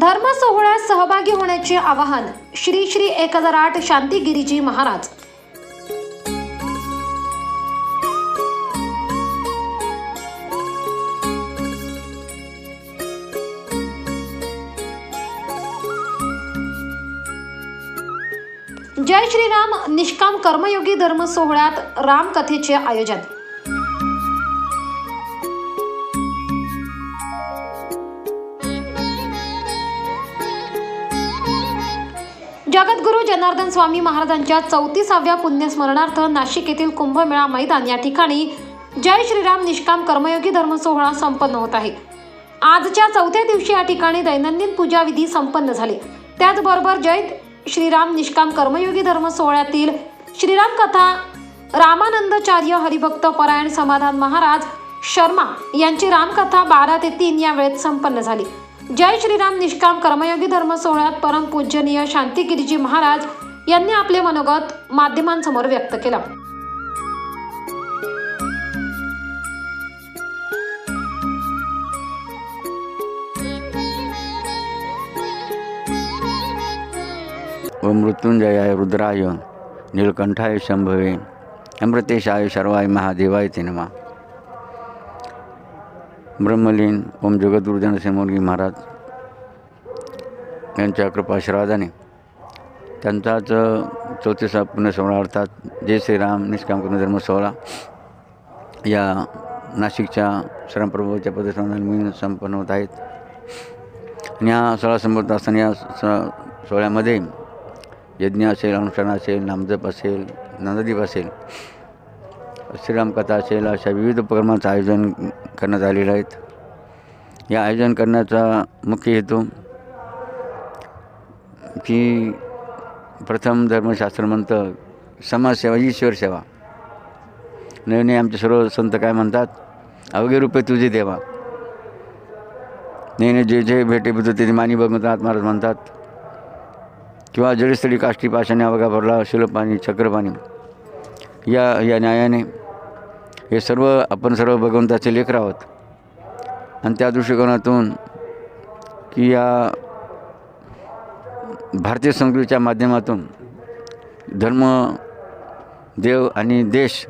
धर्म सोहळ्यात सहभागी होण्याचे आवाहन श्री श्री एक हजार आठ शांतीगिरीजी महाराज. जय श्रीराम निष्काम कर्मयोगी धर्म सोहळ्यात रामकथेचे आयोजन. जगद्गुरू जनार्दन स्वामी महाराजांच्या चौतीसाव्या पुण्यस्मरणार्थ नाशिक येथील कुंभमेळा मैदान या ठिकाणी जय श्रीराम निष्काम कर्मयोगी धर्म सोहळा संपन्न होत आहे. आजच्या चौथ्या दिवशी या ठिकाणी दैनंदिन पूजाविधी संपन्न झाले. त्याचबरोबर जय श्रीराम निष्काम कर्मयोगी धर्म सोहळ्यातील श्रीराम कथा रामानंदचार्य हरिभक्त परायण समाधान महाराज शर्मा यांची रामकथा बारा ते तीन या वेळेत संपन्न झाली. जय श्रीराम निष्काम कर्मयोगी धर्म सोहळ्यात परम पूजनीय शांतिगिरीजी महाराज यांनी आपले मनोगत माध्यमांसमोर व्यक्त केलं. व मृत्युंजयाय रुद्राय नीलकंठाय शंभवे अमृतेशाय शर्वाय महादेवाय ते नमा। ब्रह्मलीन ओम जगद्गुरुजन समोरगी महाराज यांच्या कृपाशीर्वादाने त्यांचाच चौतीसा पुण्यसोहळा अर्थात जय श्रीराम निष्काम धर्म सोहळा या नाशिकच्या श्रमप्रभूच्या पदस्थानाला संपन्न होत आहेत. आणि हा सोहळा संपत असताना या स- सोहळ्यामध्ये यज्ञ असेल अनुष्ठान असेल नामजप असेल नंददीप असेल श्रीरामकथा असेल अशा विविध उपक्रमांचं आयोजन करण्यात आलेलं आहेत. या आयोजन करण्याचा मुख्य हेतू की प्रथम धर्मशास्त्र म्हणतं समाजसेवा ईश्वर सेवा. नवीन आमचे सर्व संत काय म्हणतात अवघे रूपे तुझे देवा. नेहमी जे जे भेटे बुद्ध ते मानी भगवंतनाथ महाराज म्हणतात. किंवा जलस्थळी काष्टी पाशाने अवघा भरला शिलपाणी चक्रपाणी या या न्यायाने हे सर्व आपण सर्व भगवंताचे लेकर आहोत. आणि त्या दृष्टिकोनातून की या भारतीय संस्कृतीच्या माध्यमातून धर्म देव आणि देश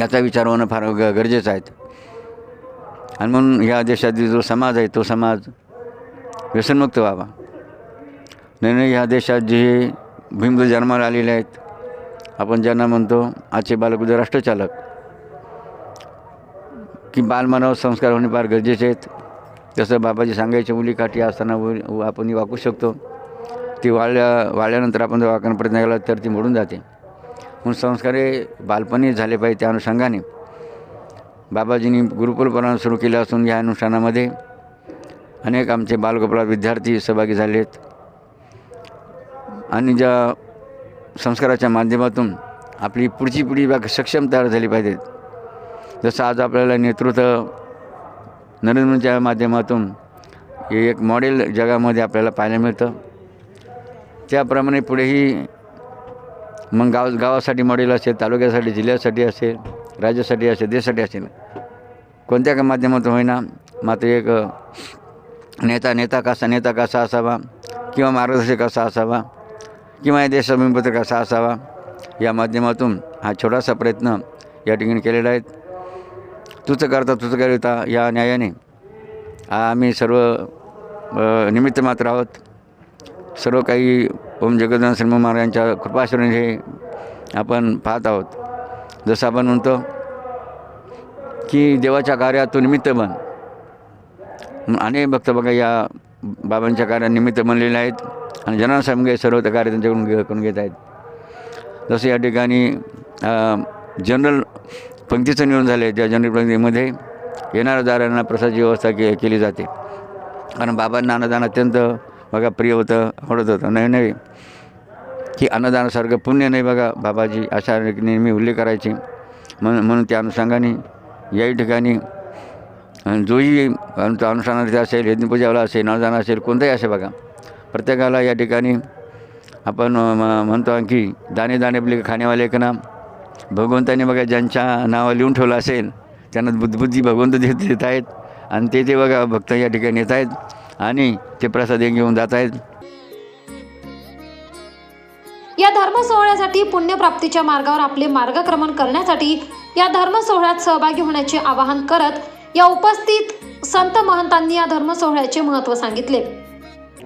याचा विचार होणं फार ग गरजेचं आहे. आणि म्हणून ह्या देशातील जो समाज आहे तो समाज व्यसनमुक्त व्हावा. नाही नाही ह्या देशात जे भीमद जन्माला आलेले आहेत आपण ज्यांना म्हणतो आजचे बालक उद्या राष्ट्रचालक. की बालमानव संस्कार होणे फार गरजेचे आहेत. जसं बाबाजी सांगायच्या मुलीकाठी असताना व- आपण वाकू शकतो. ती वाळल्या वाळल्यानंतर आपण जर वाकण प्रयत्न केला तर ती मोडून जाते. म्हणून संस्कार हे बालपणी झाले पाहिजे त्या अनुषंगाने. बाबाजींनी गुरुकुलपणा सुरू केला असून या अनुष्ठानामध्ये अनेक आमचे बालगोपाळ विद्यार्थी सहभागी झाले आहेत आणि ज्या संस्काराच्या माध्यमातून आपली पुढची पिढी बा सक्षम तयार झाली पाहिजेत जसं आज आपल्याला नेतृत्व नरेंद्र मोदीच्या माध्यमातून हे एक मॉडेल जगामध्ये आपल्याला पाहायला मिळतं. त्याप्रमाणे पुढेही मग गाव गावासाठी मॉडेल असेल तालुक्यासाठी जिल्ह्यासाठी असेल राज्यासाठी असेल देशासाठी असेल कोणत्या का माध्यमातून होईना मात्र एक नेता नेता कसा नेता कसा असावा किंवा मार्गदर्शक कसा असावा किंवा या देशाभिमुख कसा असावा. या माध्यमातून हा छोटासा प्रयत्न या ठिकाणी केलेला आहे. तुझं करता तुझं करता या न्यायाने आम्ही सर्व निमित्त मात्र आहोत. सर्व काही ओम जगदान श्रीम महाराजांच्या यांच्या हे आपण पाहत आहोत. जसं आपण म्हणतो की देवाच्या कार्यात तो निमित्त बन. अनेक भक्त बघा या बाबांच्या कार्यानिमित्त बनलेले आहेत. आणि जनासाहेब सर्व ते कार्य त्यांच्याकडून घे- करून घेत आहेत. जसं या ठिकाणी जनरल पंक्तीचं निवडून झालं आहे त्या जनरल पंक्तीमध्ये. येणाऱ्या दारांना प्रसादची व्यवस्था के केली जाते. कारण बाबांना अन्नदान अत्यंत बघा प्रिय होतं आवडत होतं. नाही नाही. की अन्नदानासारखं पुण्य नाही बघा बाबाजी अशा नेहमी उल्लेख करायचे. म्हणून म्हणून त्या अनुषंगाने याही ठिकाणी जोही आमचा अनुष्ठानार्थी असेल यज्ञपूजावाला असेल नवजाना असेल कोणताही असेल बघा. प्रत्येकाला या ठिकाणी आपण म- म्हणतो की दाणे दाणे आपले खाण्यावाले एक नाम. भगवंताने बघा ज्यांच्या नावं लिहून ठेवलं असेल त्यांना बुद्धबुद्धी भगवंत देत देत आहेत आणि ते ते बघा भक्त या ठिकाणी येत आहेत आणि ते प्रसाद घेऊन जात आहेत. या धर्म सोहळ्यासाठी पुण्यप्राप्तीच्या मार्गावर आपले मार्गक्रमण करण्यासाठी या धर्म सोहळ्यात सहभागी होण्याचे आवाहन करत या उपस्थित संत महंतांनी या धर्म सोहळ्याचे महत्त्व सांगितले.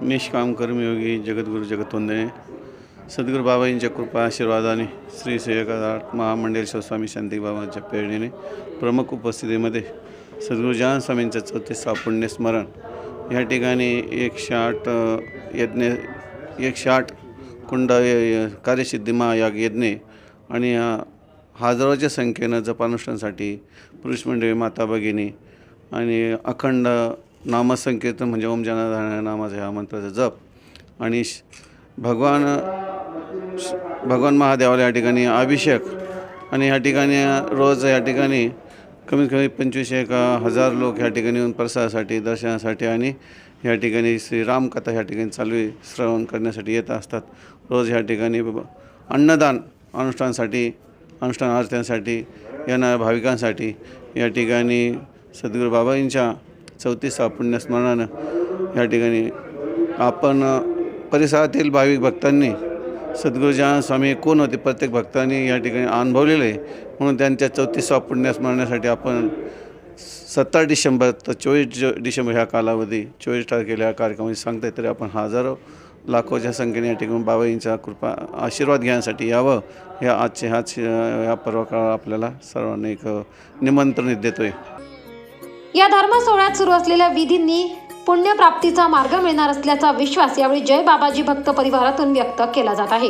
निष्काम कर्मयोगी जगद्गुरु जगतवंदने सद्गुरू बाबांच्या कृपा आशीर्वादाने श्री सेवकात महामंडलेश्वर स्वामी शांती बाबांच्या प्रेरणेने प्रमुख उपस्थितीमध्ये सद्गुरू जहान स्वामींचं चौतीसा पुण्यस्मरण या ठिकाणी एकशे आठ यज्ञ एकशे आठ कुंड य- कार्यसिद्धी महायाग यज्ञ आणि हजारोच्या संख्येनं जपानुष्ठांसाठी पुरुष मंडळी माता भगिनी आणि अखंड नामसंकीर्तन म्हणजे ओम जनाधारण नामाचा ह्या मंत्राचा जप. आणि श- भगवान श- भगवान महादेवाला या ठिकाणी अभिषेक. आणि या ठिकाणी रोज या ठिकाणी कमीत कमी पंचवीस एक हजार लोक या ठिकाणी येऊन प्रसादासाठी दर्शनासाठी आणि या ठिकाणी श्रीरामकथा या ठिकाणी चालू श्रवण करण्यासाठी येत असतात. रोज या ठिकाणी अन्नदान अनुष्ठानासाठी अनुष्ठान आरत्यांसाठी येणाऱ्या भाविकांसाठी या ठिकाणी सद्गुरू बाबांच्या चौतीसा पुण्यस्मरणानं या ठिकाणी आपण परिसरातील भाविक भक्तांनी सद्गुरुजन स्वामी कोण होते प्रत्येक भक्तांनी या ठिकाणी अनुभवलेलं आहे. म्हणून त्यांच्या चौतीसा पुण्यस्मरणासाठी आपण सत्तर डिसेंबर तर चोवीस ज डिसेंबर ह्या कालावधी चोवीस तारखेला ह्या कार्यक्रमात सांगताय तरी आपण हजारो लाखोच्या संख्येने या ठिकाणी बाबाईंचा कृपा आशीर्वाद घेण्यासाठी यावं ह्या आजचे ह्याच ह्या पर्व काळ आपल्याला सर्वांना एक निमंत्रण देतो आहे या धर्म सोहळ्यात सुरू असलेल्या विधींनी पुण्यप्राप्तीचा मार्ग मिळणार असल्याचा विश्वास यावेळी जय बाबाजी भक्त परिवारातून व्यक्त केला जात आहे.